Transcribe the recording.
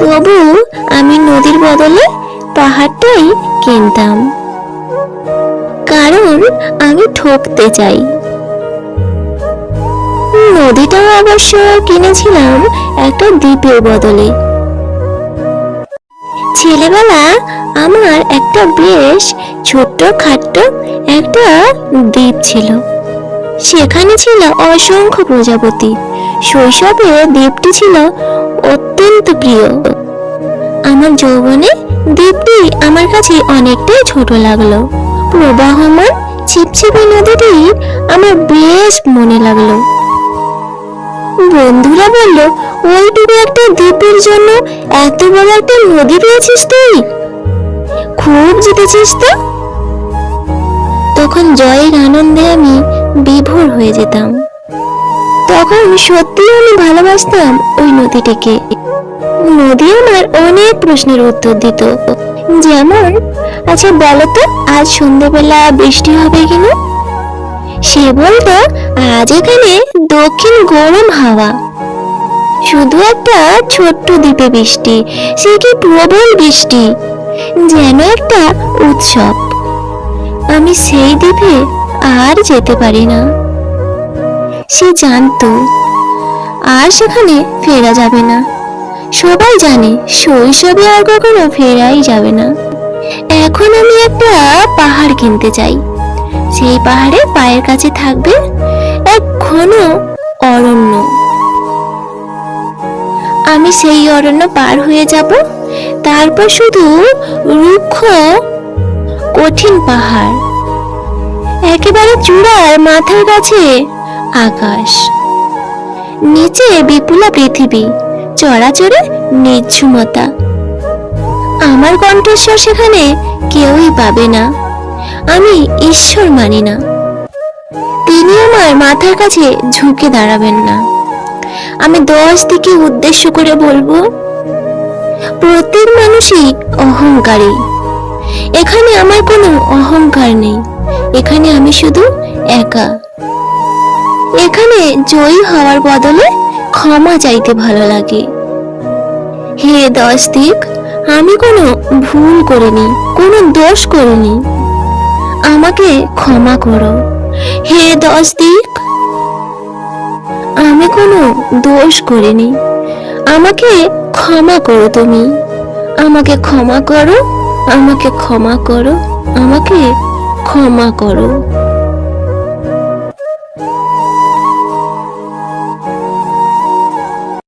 তবু আমি নদীর বদলে পাহাড়টাই কিনতাম। কারণ আমি ঠকতে চাই। নদীটাও অবশ্য কিনেছিলাম একটা দ্বীপের বদলে। ছেলেবেলা আমার একটা বেশ ছোট্ট খাট্ট একটা দ্বীপ ছিল। সেখানে ছিল অসংখ্য প্রজাপতি। শৈশবে দ্বীপটি ছিল অত্যন্ত প্রিয়। আমার যৌবনে দ্বীপটি আমার কাছে অনেকটাই ছোট লাগল। প্রবাহমান ছিপছিপে নদীটি আমার বেশ মনে লাগল। বন্ধুরা বলল, ওইটুকু একটা দ্বীপের জন্য এত বড় একটা নদী পেয়েছিস তুই? খুব জিতেছিস তো? তখন জয়ের আনন্দে আমি বিভোর হয়ে যেতাম। তখন সত্যি আমি ভালোবাসতাম ওই নদীটিকে। নদী আমার অনেক প্রশ্নের উত্তর দিত। যেমন আচ্ছা বলো তো আজ সন্ধ্যেবেলা বৃষ্টি হবে কিনা? সে বলতো, আজ এখানে দক্ষিণ গরম হাওয়া। শুধু একটা ছোট্ট দ্বীপে বৃষ্টি, সে কি প্রবল বৃষ্টি? যেন একটা উৎসব। আমি সেই দ্বীপে আর যেতে পারি না। সে জানতো, আর সেখানে ফেরা যাবে না। সবাই জানে শৈশবে আর কখনো ফেরাই যাবে না। এখন আমি একটা পাহাড় কিনতে চাই। সেই পাহাড়ে পায়ের কাছে থাকবে এক ঘন অরণ্য। আমি সেই অরণ্য পার হয়ে যাব। তারপর শুধু রুক্ষ, কঠিন পাহাড়। একেবারে চূড়ার মাথার কাছে আকাশ। নিচে বিপুলা পৃথিবী। চড়াচড়ে নির্ঝুমতা আমার কণ্ঠস্বর সেখানে কেউই পাবে না। আমি ঈশ্বর মানি না। তিনি আমার মাথার কাছে ঝুঁকে দাঁড়াবেন না। আমি দশ দিকে উদ্দেশ্য করে বলব, প্রত্যেক মানুষই অহংকারী। এখানে আমার কোনো অহংকার নেই। এখানে আমি শুধু একা। এখানে জয়ী হওয়ার বদলে ক্ষমা চাইতে ভালো লাগে। হে দশ দিক আমি কোনো ভুল করিনি, কোনো দোষ করিনি। আমাকে ক্ষমা করো। হে দশ দিক আমি কোনো দোষ করিনি। আমাকে ক্ষমা করো তুমি। আমাকে ক্ষমা করো, আমাকে ক্ষমা করো, আমাকে ক্ষমা করো।